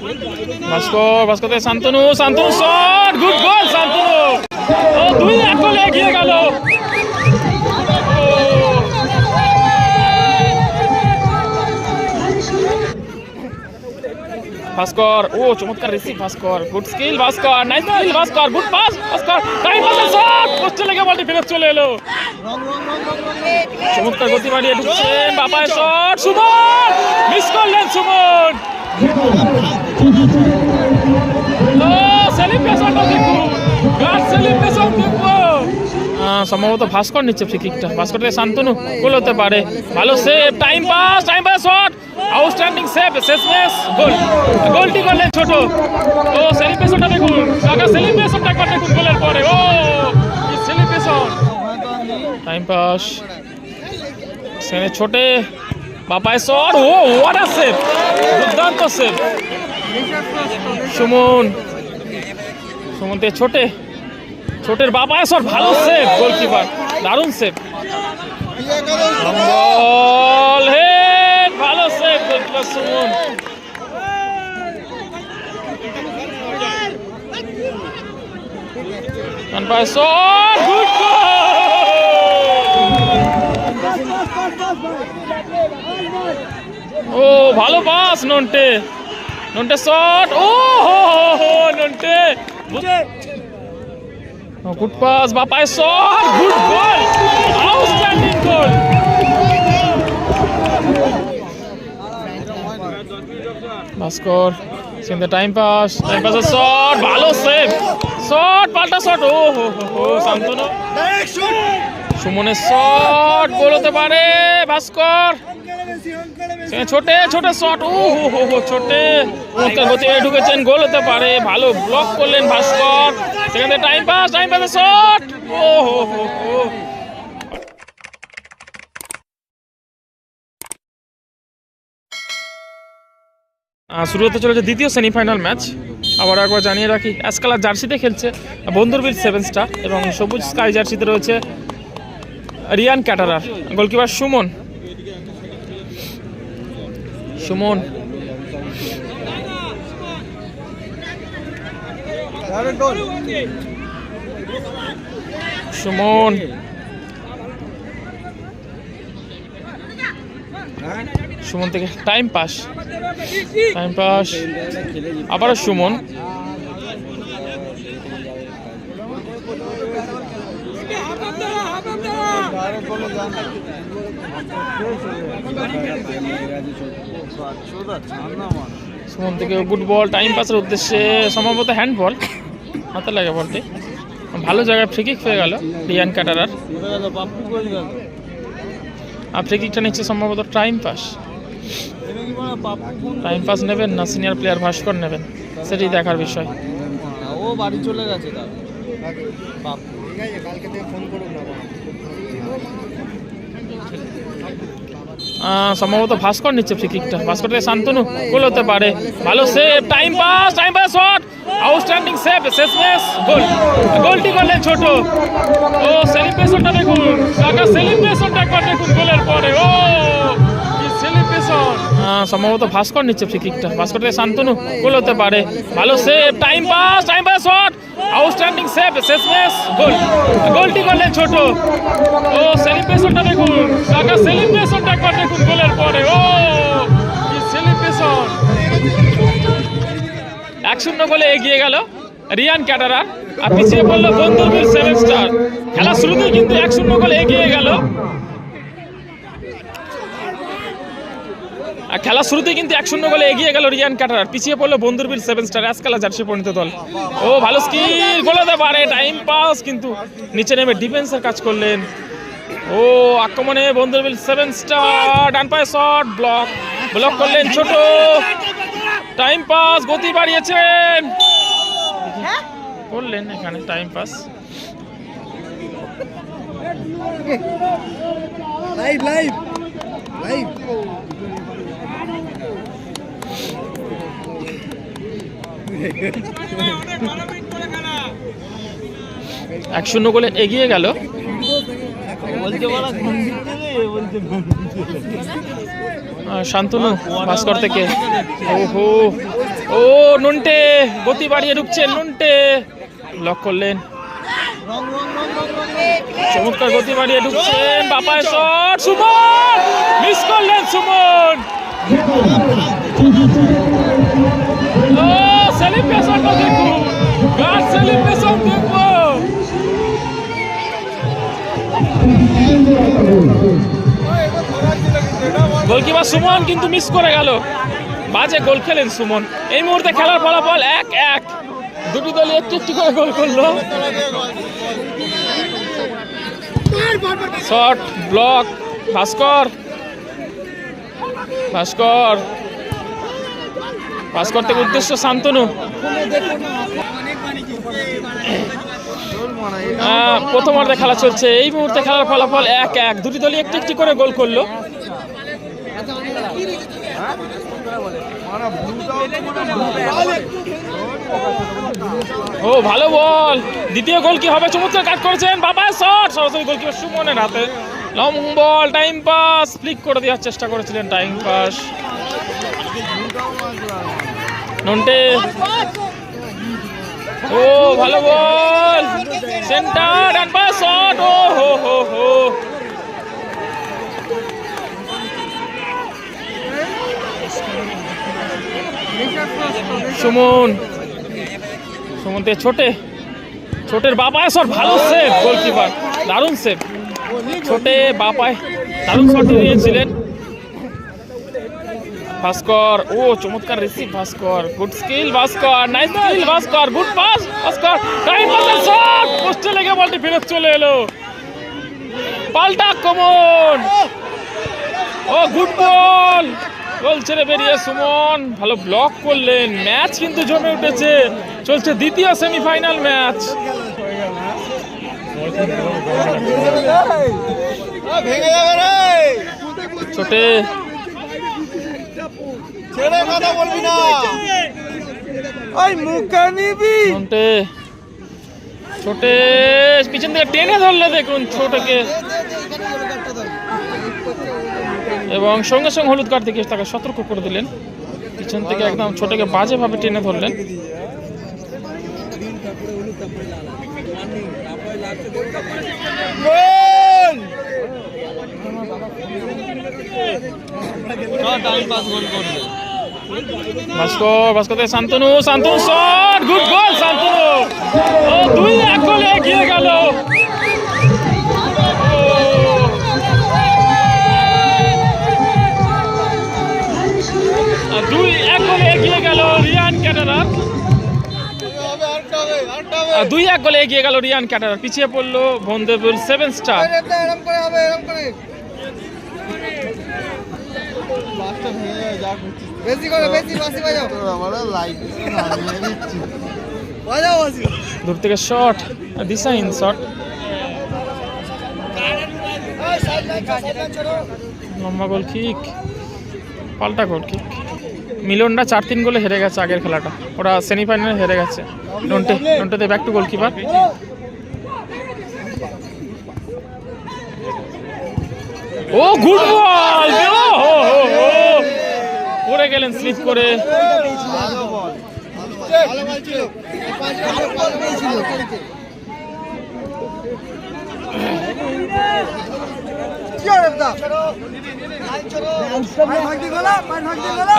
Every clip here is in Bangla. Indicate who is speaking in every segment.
Speaker 1: Bhaskar Bhaskar Santanu Santanu shot good goal Santanu. ও, দুই এক এগিয়ে গেল। ভাস্কর, ও, চমৎকার receive Bhaskar. Good skill Bhaskar nice skill Bhaskar good pass Bhaskar. Time পাসে শট পোস্টে লেগে বলটি ফেরত চলে এলো। চমৎকার গতি বাড়িয়ে ঢুকছেন বাপায় শট সুমন মিস করলেন সুমন। সম্ভবত ভাস্কর নিচ্ছে ফ্রি কিকটা ভাস্কর থেকে শান্তনু গোল হতে পারে। ভালো save time pass time pass shot outstanding save শেষ গোল। গোলটি করলেন ছোট। ও সেলিব্রেশনটা দেখুন কাকা সেলিব্রেশনটা একবার দেখুন গোলের পরে। ও সেলিব্রেশন টাইম পাস সেখানে Chhote Bapai shot oh what a save দুর্দান্ত সেভ সুমন। সুমন থেকে ছোটে। ছোটের বাপায় শট ভালো সেভ গোলকিপার দারুণ সেভ বল হেড ভালো save goalkeeper Suman. Shot good ও ভালো পাস নন্টে। নন্টে শট! ও হো হো হো Nonte good pass Bapai shot good goal! Outstanding goal Bhaskar scene time pass time পাসের শট ভালো সেভ শট পাল্টা শট ও হো হো হো শান্তনু সুমনের শট গোল হতে পারে ভাস্কর! ছোটে ছোটে শট ও, হো হো হো, ছোটে। চমৎকার গতি ঢুকেছেন, গোল হতে পারে, ভালো ব্লক করলেন ভাস্কর। সেখানে টাইম পাস টাইম পাসের শট ও, হো হো শুরু হতে চলেছে দ্বিতীয় সেমিফাইনাল ম্যাচ আবার একবার জানিয়ে রাখি অ্যাশ কালার জার্সিতে খেলছে বন্ধুরবীর সেভেন স্টার এবং সবুজ স্কাই জার্সিতে রয়েছে রিয়ান ক্যাটারার। গোলকিপার সুমন সুমন। সুমন। সুমন থেকে টাইম পাস টাইম পাস আবারও সুমন। সুমন থেকে গুড বল টাইম পাসের উদ্দেশ্যে সম্ভবত হ্যান্ড বল হাতে লাগে বলটি ভালো জায়গায় ফ্রি কিক হয়ে গেল রিয়ান ক্যাটারার আর ফ্রি কিকটা নিচ্ছে সম্ভবত টাইম পাস টাইম পাস নেবেন না সিনিয়র প্লেয়ার ভাস্কর নেবেন। সেটি দেখার বিষয়।
Speaker 2: ও বাড়ি চলে গেছে
Speaker 1: সম্ভবত ভাস্কর নিচ্ছে ফ্রি কিকটা ভাস্কর থেকে শান্তনু গোল হতে পারে। ভালো save time pass time pass shot outstanding save শেষ ম্যাচ গোল গোলটি করলেন ছোট। ও সেলিব্রেশনটা দেখুন। কাকা সেলিব্রেশনটা একবার দেখুন গোলের পরে। ও সম্ভবত ভাস্কর নিচ্ছে ফ্রি কিকটা ভাস্কর থেকে শান্তনু গোল হতে পারে। ভালো save time pass time pass shot outstanding save শেষ ম্যাচ গোল গোলটি করলেন ছোট। ও সেলিব্রেশনটা দেখুন। কাকা সেলিব্রেশনটা একবার দেখুন গোলের পরে। ও সেলিব্রেশন এক শূন্য গোলে এগিয়ে গেল রিয়ান ক্যাটারার। আর পিছিয়ে পড়ল বন্ধুবীর সেভেন স্টার খেলা শুরুতেই কিন্তু এক শূন্য গোলে এগিয়ে গেল। আর খেলা শুরুতেই কিন্তু এক শূন্য গোলে এগিয়ে গেল রিয়ান কাটার। পিছিয়ে পড়ল বন্ধুরবীর সেভেন স্টার অ্যাসকালা জার্সি পরিণত দল। ও ভালো স্কিল গোলাতে পারে টাইম পাস কিন্তু নিচে নেমে ডিফেন্সের কাজ করলেন। ও আক্রমণে বন্ধুরবীর সেভেন স্টার, ডান পায়ে শট ব্লক ব্লক করলেন ছোট। টাইম পাস গতি বাড়িয়েছেন করলেন এখানে time pass
Speaker 2: live live live
Speaker 1: এক শূন্য গোলে এগিয়ে গেল। শান্তনু ভাস্কর থেকে। ওহো। ও নুনটে গতি বাড়িয়ে ঢুকছেন নুনটে। লক করলেন। চমৎকার গতি বাড়িয়ে ঢুকছেন বাপায় শট সুমন! মিস করলেন সুমন! সেলিব্রেশনটা দেখুন গার্ড সেলিব্রেশন দেখব। গোলকিপার সুমন কিন্তু মিস করে গেল। বাজে গোল খেলেন সুমন। এই মুহূর্তে খেলার ফলাফল এক এক। দুটি দলই একটু একটু করে গোল করল। Shot, block, Bhaskar. ভাস্কর। ভাস্কর থেকে উদ্দেশ্য শান্তনু। প্রথম অর্ধে খেলা চলছে। এই মুহূর্তে খেলার ফলাফল এক এক। দুটি দলই একটি একটি করে গোল করল। ও, ভালো বল। দ্বিতীয় গোল কি হবে? চমৎকার কাট করেছেন বাবা, শট! সরাসরি গোলকিপার সুমনের হাতে। Long ball time pass flick করে দেওয়ার চেষ্টা করেছিলেন টাইম পাস নন্টে। ও, ভালো বল। সেন্টার ডান পাস শট। ও, হো হো হো। সুমন। সুমন থেকে ছোটে। ছোটের বাপায় শট, ভালো সেভ গোলকিপার দারুণ সেভ ছোটে বাপায় দারুণ শট দিয়েছিলেন। ভাস্কর ও চমৎকার receive Bhaskar good skill Bhaskar nice skill Bhaskar good pass Bhaskar time পাসের শট পোস্টে লেগে বলটি ফেরত চলে এলো পাল্টা কমন ও গুড বল গোল ছেড়ে বেরিয়ে সুমন ভালো ব্লক করলেন ম্যাচ কিন্তু জমে উঠেছে চলছে দ্বিতীয় সেমিফাইনাল ম্যাচ
Speaker 2: ভেঙে যাবে রে
Speaker 1: ছোটে
Speaker 2: ছেড়ে কথা বলবি না। ওই মুখে নিবি।
Speaker 1: ছোটে ছোটে পিছন থেকে টেনে ধরলে দেখুন ছোটকে। এবং সঙ্গে সঙ্গে হলুদ কার্ড থেকে তাকে সতর্ক করে দিলেন। পিছন থেকে একদম ছোটকে বাজেভাবে টেনে ধরলেন।
Speaker 2: গোল টাইম পাস গোল করবে
Speaker 1: ভাস্কর ভাস্কর থেকে Santanu Santanu, shot good goal Santanu. ও, দুই এক গোলে এগিয়ে গেল। দুই এক গোলে এগিয়ে গেল রিয়ান ক্যাটারার দুই এক গোলে এগিয়ে গেল রিয়ান ক্যাটারার পিছিয়ে পড়ল ভন্দেবুল সেভেন স্টার
Speaker 2: এরকম করে হবে এরকম করে বাসটা ভেঙে যাবে যা করছিস
Speaker 1: দূর থেকে শট দিশাহীন শট লম্বা গোল কিক পাল্টা গোল কিক মিলনরা চার তিন গোলে হেরে গেছে আগের খেলাটা। ওরা সেমিফাইনালে হেরে গেছে। নন্টে নন্টেতে back to goalkeeper O good ball পড়ে গেলেন স্লিপ করে।
Speaker 2: বল বল বল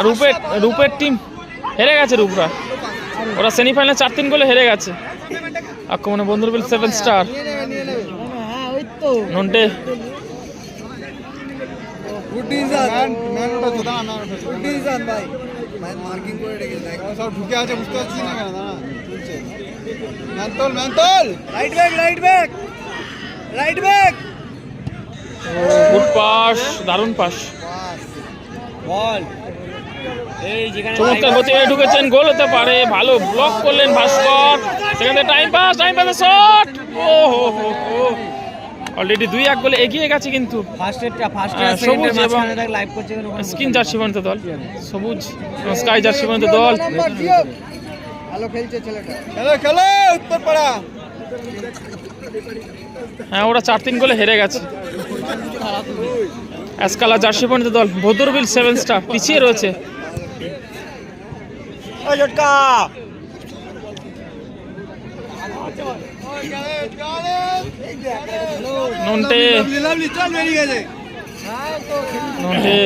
Speaker 1: রূপের রূপের টিম হেরে গেছে রূপরা। ওরা সেমিফাইনালে চার তিন গোলে হেরে গেছে। আক্রমণে Bandhurbil seven star Nonte
Speaker 2: good design man উঠেছে দাঁড়া ম্যান উঠেছে গুড ডিজাইন ভাই ম্যান মার্কিং করে রেখেছে সব ঢুকে আছে বুঝতে পারছিস না কেন দাঁড়া। চলছে ম্যানতল ম্যানতল right back right back right back
Speaker 1: good pass দারুণ পাস
Speaker 2: বল
Speaker 1: চমৎকার ঢুকেছেন গোল হতে পারে ভালো ব্লক করলেন ভাস্কর। সেখানে time pass time pass shot ও হো হো হো। অলরেডি দুই এক গোলে এগিয়ে গেছে কিন্তু
Speaker 3: ফার্স্ট ফার্স্ট
Speaker 1: হ্যাঁ, সবুজ এবং- স্কিন জার্সি বন্ধ দল। সবুজ এবং স্কাই জার্সি বন্ধ দল।
Speaker 2: ভালো খেলছে ছেলেটা। খেলো খেলো উত্তর পাড়া
Speaker 1: হ্যাঁ ওরা চার তিন গোলে হেরে গেছে। অ্যাসকালা জার্সি বন্ধ দল ভদ্রবিল সেভেন স্টার পিছিয়ে রয়েছে।
Speaker 3: ঝটকা।
Speaker 1: নন্টে।
Speaker 2: লাভলি চল বেরিয়ে গেছে
Speaker 1: নন্টে।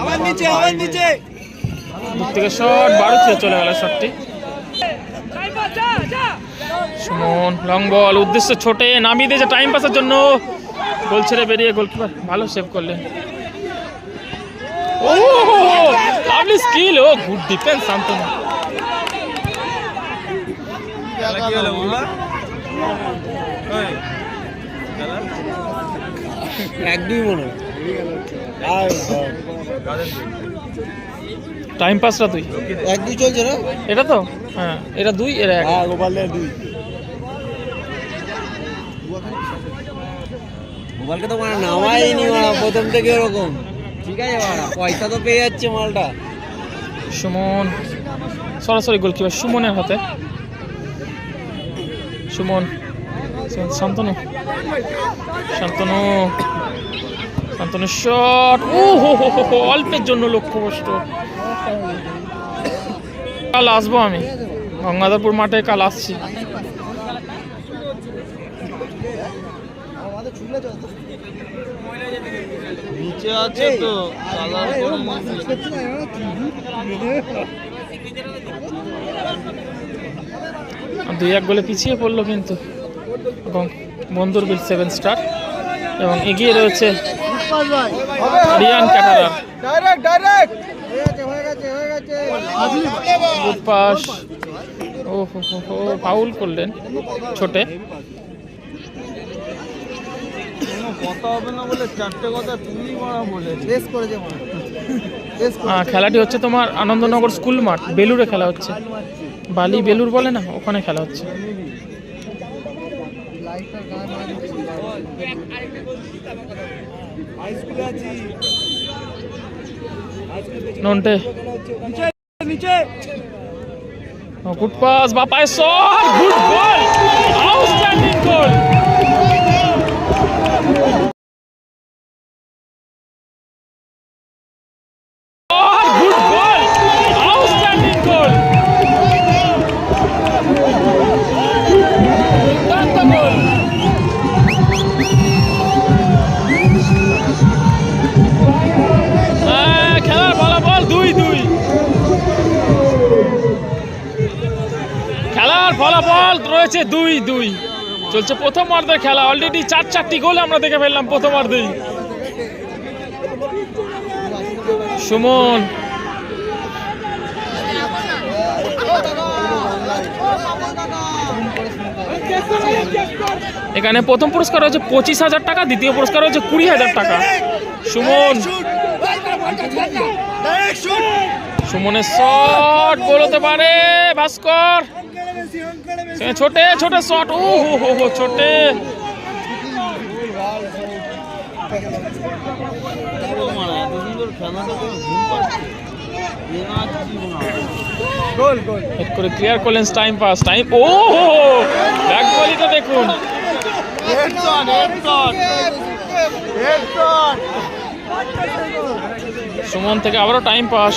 Speaker 2: আবার নিচে আবার নিচে।
Speaker 1: দূর থেকে শট বারো ছেড়ে চলে গেল শটটি। সুমন লং বল উদ্দেশ্য ছোটে নামিয়ে দিয়েছে টাইম পাসের জন্য। গোল ছেড়ে বেরিয়ে গোলকিপার ভালো সেভ করলেন। ও লাভলি স্কিল ও গুড ডিফেন্স শান্তনু।
Speaker 3: এক দুই মনে
Speaker 1: টাইম পাসটা তুই?
Speaker 3: এক দুই চলছে না?
Speaker 1: এটা তো? হ্যাঁ এটা দুই এরা এক।
Speaker 3: হ্যাঁ গোপালের দুই। গোপালকে তো মানে নামাইনি মারা প্রথম থেকে এরকম। ঠিক আছে মারা পয়সা তো পেয়ে যাচ্ছে মালটা।
Speaker 1: সুমন সরাসরি গোলকিপার সুমনের হাতে। সুমন শান্তনু। শান্তনু শান্তনু শট ও হো হো হো অল্পের জন্য লক্ষ্যভ্রষ্ট। কাল আসব আমি। গঙ্গাধরপুর মাঠে কাল আসছি।
Speaker 3: নিচে আছে তো
Speaker 1: দুই এক গোলে পিছিয়ে পড়ল কিন্তু। এবং বন্ধুর বিল সেভেন স্টার। এবং এগিয়ে রয়েছে রিয়ান গুড পাস। ও হো হো হো ফাউল করলেন ছোটে।
Speaker 3: কথা হবে না বলে চারটে কথা তুমি মারা বলে
Speaker 2: রেস করেছে। মনে রেস
Speaker 1: আহ, খেলাটি হচ্ছে তোমার আনন্দনগর স্কুল মাঠ বেলুরে খেলা হচ্ছে। বালি বেলুর বলে না? ওখানে খেলা হচ্ছে। Nonte. Good pass Bapai shot good goal outstanding goal ফলাফল রয়েছে দুই দুই। চলছে প্রথম অর্ধের খেলা। অলরেডি চার চারটি গোল আমরা দেখে ফেললাম প্রথম অর্ধেই। সুমন। এখানে প্রথম পুরস্কার হচ্ছে পঁচিশ হাজার টাকা, দ্বিতীয় পুরস্কার হচ্ছে কুড়ি হাজার টাকা। সুমন। সুমনের শট গোল হতে পারে, ভাস্কর। সে ছোটে ছোটে শট ও হো হো হো ছোটে।
Speaker 3: মারা এত সুন্দর খেলাটা তো ঘুম পাচ্ছে এ না জীবন
Speaker 2: গোল। গোল
Speaker 1: করে ক্লিয়ার করলেন টাইম পাস টাইম ও হো ব্যাক বলিটা দেখুন।
Speaker 3: হেডশট হেডশট হেডশট
Speaker 1: সুমন থেকে আবারও টাইম পাস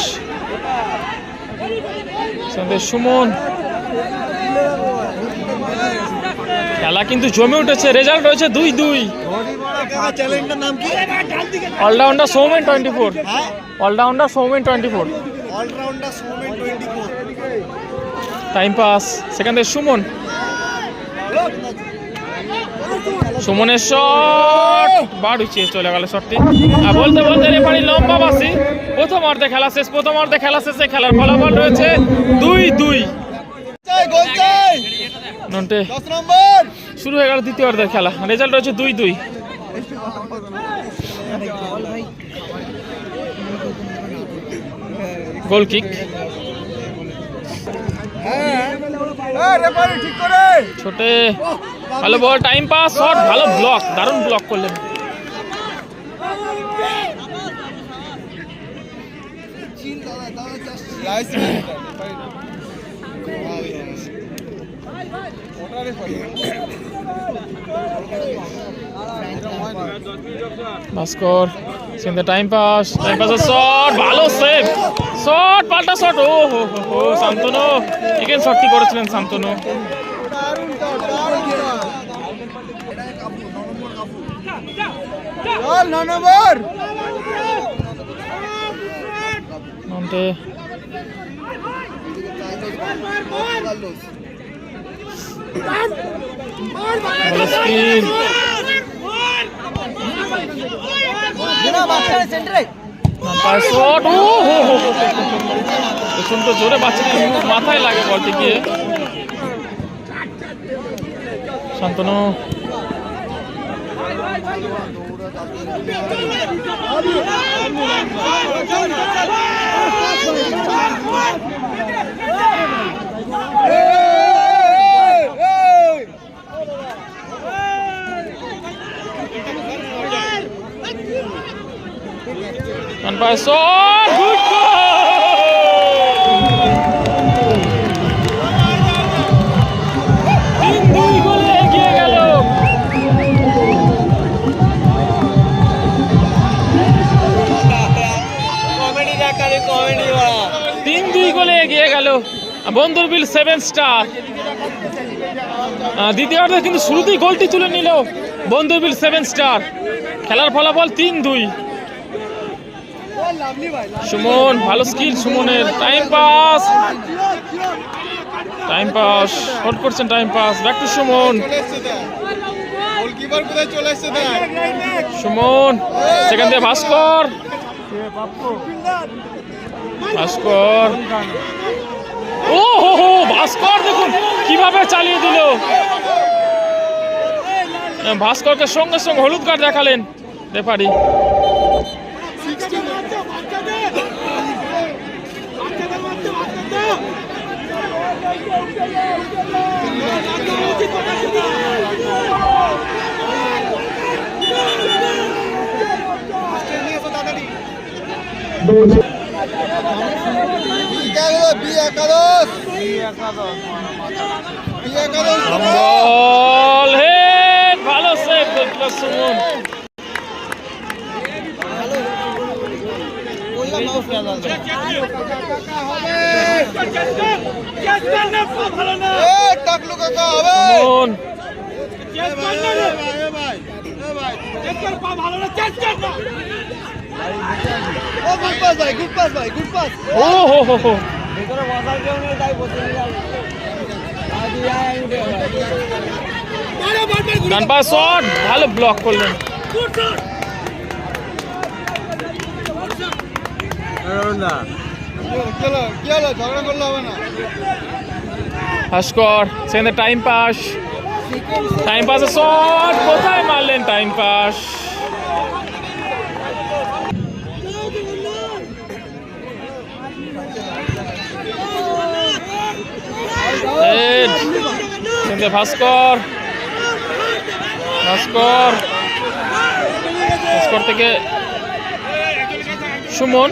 Speaker 1: সুমন। খেলা কিন্তু জমে উঠেছে রেজাল্ট রয়েছে দুই দুই। Allrounder Soumen twenty four allrounder Soumen twenty four time pass সেখান থেকে সুমন সুমনের শট বাড়ুচ্ছে চলে গেল শটটি আর বলতে বলতে রেফারি লম্বা বাসি প্রথম অর্ধে খেলা শেষ, প্রথম অর্ধে খেলা শেষে খেলার ফলাফল রয়েছে দুই দুই। নন্টে। শুরু হয়ে গেল দ্বিতীয় অর্ধের খেলা। রেজাল্ট রয়েছে দুই দুই। গোল কিক
Speaker 2: হ্যাঁ।
Speaker 1: ছোটে। ভালো বল টাইম পাস শট ভালো ব্লক দারুণ ব্লক করলেন।
Speaker 2: লাইস
Speaker 1: ভাস্কর সেখানে টাইম পাস টাইম পাসের শট ভালো সেভ শট পাল্টা শট ও হো হো হো শান্তনু। এগেন শটটি করেছিলেন শান্তনু?
Speaker 2: নম্বর
Speaker 1: নন্টে ভালো স্পিন পায় শট ও হো হো হো প্রচণ্ড জোরে বাচ্চাদের মাথায় লাগে বলটি গিয়ে শান্তনু পায় শট গুড তিন দুই গোলে এগিয়ে গেল। বন্ধুর বিল সেভেন স্টার দ্বিতীয়ার্ধে কিন্তু শুরুতেই গোলটি তুলে নিল বন্ধুর বিল সেভেন স্টার খেলার ফলাফল তিন দুই। সুমন ভালো স্কিল সুমনের। টাইম পাস টাইম পাস হট করছেন time pass back to Suman. Suman সেখান দিয়ে ভাস্কর। ভাস্কর। ও হো হো ভাস্কর দেখুন কীভাবে চালিয়ে দিল। ভাস্করকে সঙ্গে সঙ্গে হলুদ কার্ড দেখালেন রেফারি। বল হেড ভালো সেভ করছিল সুমন।
Speaker 2: টাকলু কাকা হবে
Speaker 1: সুমন
Speaker 2: ও গুড পাস ভাই গুড পাস ভাই গুড পাস
Speaker 1: ও হো হো হো।
Speaker 3: ভেতরে বসার কেউ নেই তাই বসে নিলাম
Speaker 1: ডান পাস শট ভালো ব্লক করলেন। ভাস্কর সেখানে টাইম পাস টাইম পাসে শট কোথায় মারলেন টাইম পাস হেড সেখানে ভাস্কর ভাস্কর ভাস্কর থেকে সুমন।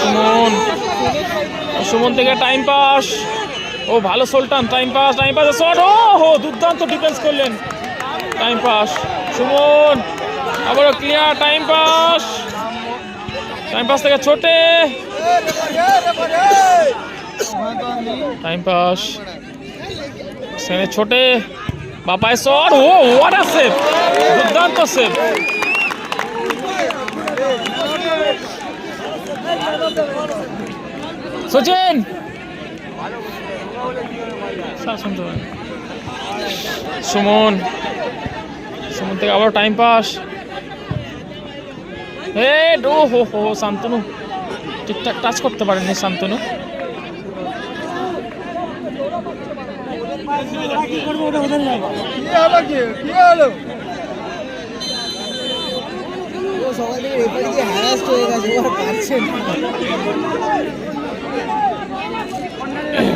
Speaker 1: সুমন। সুমন থেকে টাইম পাস ও, ভালো সোলটান time pass time pass shot ও, হো, দুর্দান্ত ডিফেন্স করলেন। Time pass Suman. আবারও clear time pass time pass থেকে ছোটে। টাইম বাপায় shot O what a save দুর্দান্ত সেভ সচিন! স্যার শুনতে পারেন। সুমন। সুমন থেকে আবার টাইম পাস হে ও হো হো শান্তনু। ঠিকঠাক টাচ করতে পারেননি শান্তনু।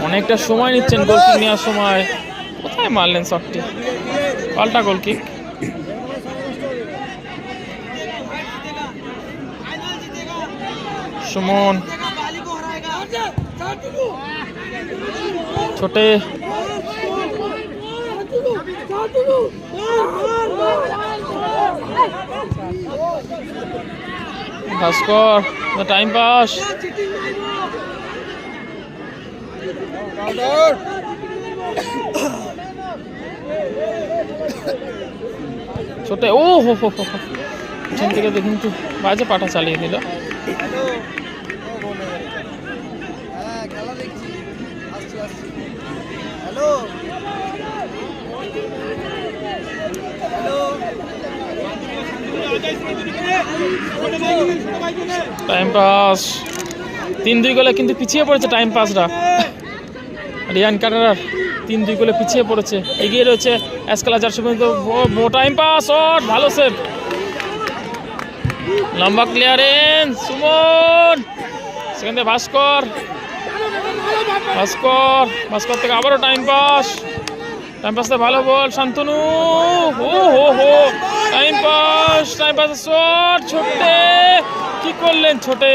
Speaker 1: অনেকটা সময় নিচ্ছেন গোলকিক নেওয়ার সময়। কোথায় মারলেন শটটি পাল্টা গোলকিক সুমন। ছোটে ভাস্কর টাইম পাস ছোটে, ও, হো হো হো। থেকে দেখুন তো বাজে পাটা চালিয়ে দিল
Speaker 2: হ্যাঁ খেলা দেখছি আসছি আসছি হ্যালো হ্যালো
Speaker 1: টাইম পাস তিন দুই গোলে কিন্তু পিছিয়ে পড়েছে টাইম পাসটা রিয়ান কাটারার তিন দুই গোলে পিছিয়ে পড়েছে। এগিয়ে রয়েছে এসকালা চারশো পর্যন্ত টাইম পাস শট, ভালো সেভ লম্বা ক্লিয়ারেন্স সুমন। সেখান থেকে ভাস্কর। ভাস্কর ভাস্কর থেকে আবারও টাইম পাস টাইম পাস ভালো বল, শান্তনু। ও হো হো। Time pass time pass shot ছোটে, কি করলেন ছোটে?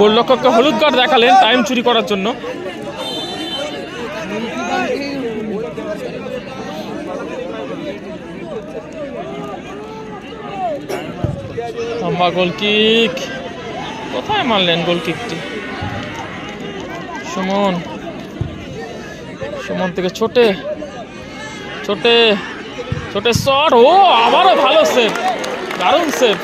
Speaker 1: গোলরক্ষককে হলুদ কার্ড দেখালেন টাইম চুরি করার জন্য। লম্বা গোল কিক কোথায় মারলেন গোল কিকটি সুমন। সুমন থেকে ছোটে। ছোটে। ছোটে শট। ও, আবারও ভালো সেভ। দারুণ সেভ।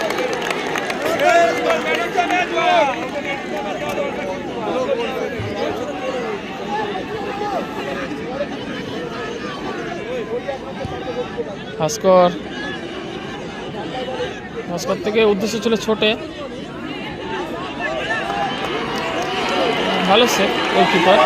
Speaker 1: ভাস্কর। ভাস্কর থেকে উদ্দেশ্য ছিল ছোটে। ভালো সে গোলকিপার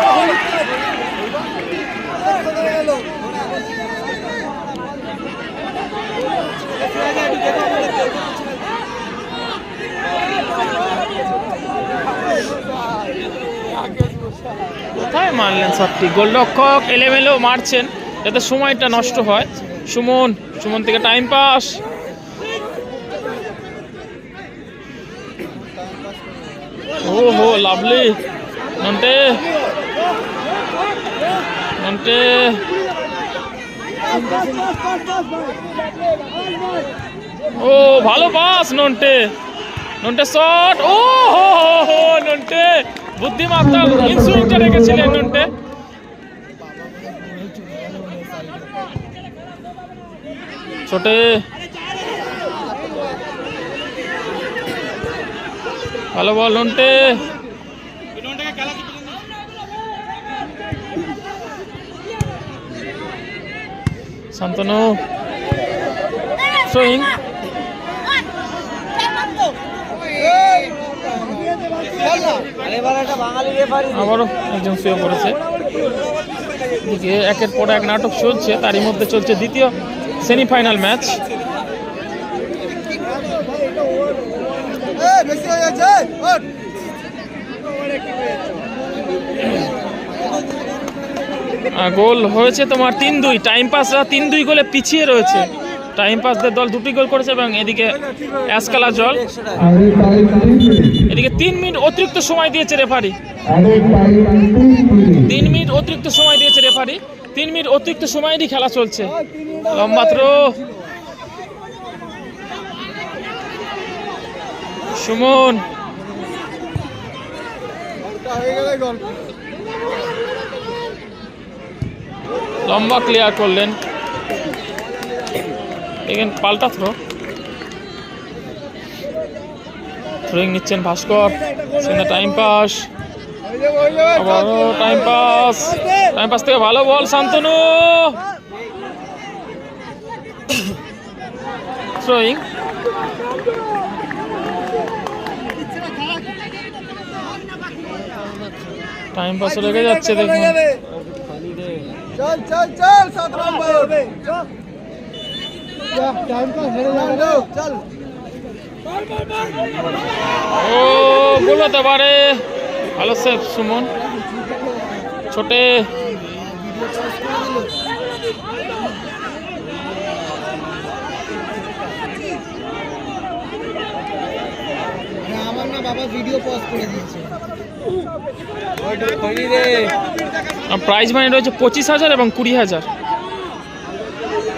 Speaker 1: কোথায় মারলেন সবটি গোলরক্ষক এলেমেলেও মারছেন, যাতে সময়টা নষ্ট হয়। সুমন সুমন থেকে টাইম পাস হো লাভলি। নন্টে নন্টে ও, ভালো পাস নন্টে নন্টে শট। ও হো হো হো নন্টে বুদ্ধিমাত্তা ইনসুলিংটা রেখেছিলেন নন্টে ছোটে ভালো বল, নন্টে। শান্তনু। সুইং। আবারও একজন শুয়ে পড়েছে। একের পর এক নাটক চলছে, তারই মধ্যে চলছে দ্বিতীয় সেমিফাইনাল ম্যাচ। গোল হয়েছে তোমার তিন দুই। টাইম পাসরা তিন দুই গোলে পিছিয়ে রয়েছে। টাইম পাসদের দল দুটি গোল করেছে এবং এদিকে অ্যাসকালা জল। এদিকে তিন মিনিট অতিরিক্ত সময় দিয়েছে রেফারি।
Speaker 4: তিন মিনিট
Speaker 1: অতিরিক্ত সময় দিয়েছে রেফারি। তিন মিনিট অতিরিক্ত সময়রই খেলা চলছে। লম্বা সুমন। লম্বা ক্লিয়ার করলেন। এখানে পাল্টা থ্রো থ্রোয়িং নিচ্ছেন ভাস্কর। সেখানে টাইম পাস আবারও টাইম পাস টাইম পাস থেকে ভালো ball Shantanu. Throwing time pass লেগে যাচ্ছে দেখুন।
Speaker 2: চল চল চল সাত নম্বর। চল। টাইম হেরে যাবে চল
Speaker 1: ও গোল হতে পারে ভালো সেভ সুমন। ছোটে।
Speaker 2: আমার না বাবা ভিডিও পজ করে দিয়েছে।
Speaker 1: প্রাইজ মানি রয়েছে পঁচিশ হাজার এবং কুড়ি হাজার।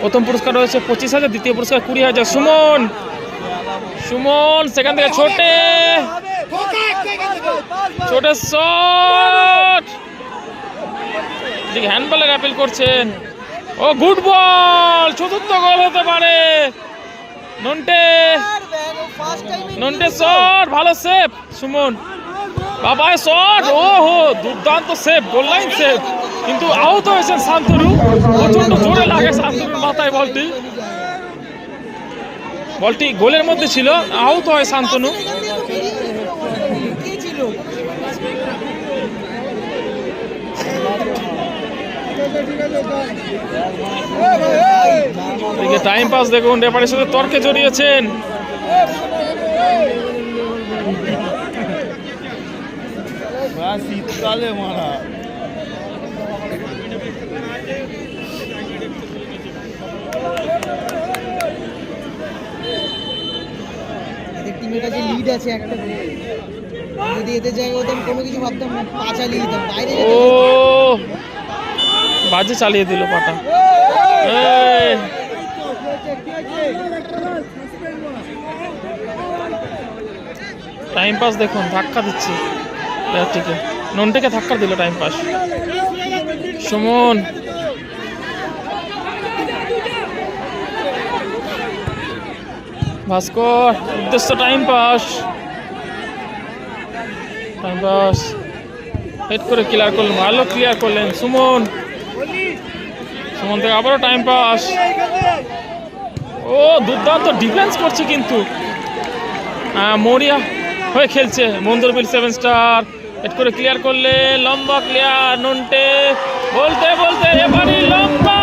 Speaker 1: প্রথম পুরস্কার রয়েছে পঁচিশ হাজার দ্বিতীয় পুরস্কার কুড়ি হাজার। সুমন! সুমন সেখান থেকে ছোটে! ছোটে শট হ্যান্ডবলের অ্যাপিল করছেন। ও গুড বল চতুর্থ গোল হতে পারে। নন্টে! নন্টে শট ভালো সেফ সুমন। বাবা শট ও হো দুর্দান্ত সেভ গোল লাইন সেভ কিন্তু আহত হয়েছেন শান্তনু। প্রচণ্ড জোরে লাগে শান্তনুর মাথায় বলটি। বলটি গোলের মধ্যে ছিল, আহত হয় শান্তনু। টাইম পাস দেখুন রেফারির সাথে তর্কে জড়িয়েছেন।
Speaker 2: শীতকালে মারা
Speaker 5: এদের টিমের কাছে লিড আছে একটা। যদি এদের জায়গায় হতাম কোনো কিছু ভাবতাম না পা চালিয়ে দিতাম। বাইরে
Speaker 1: ও! বাজে চালিয়ে দিল পাটা। টাইম পাস দেখুন ধাক্কা দিচ্ছে। প্লেয়ারটিকে ননটেকে ধাক্কা দিল টাইম পাস সুমন। ভাস্কর, উদ্দেশ্য time pass time pass head করে ক্লিয়ার করলেন, ভালো ক্লিয়ার করলেন, সুমন। সুমন থেকে আবারও টাইম পাস ও, দুর্দান্ত ডিফেন্স করছে কিন্তু। মরিয়া হয়ে খেলছে মন্দরবিল সেভেন স্টার করে ক্লিয়ার করলে লম্বা ক্লিয়ার নুনটে বলতে বলতে রেফারি লম্বা।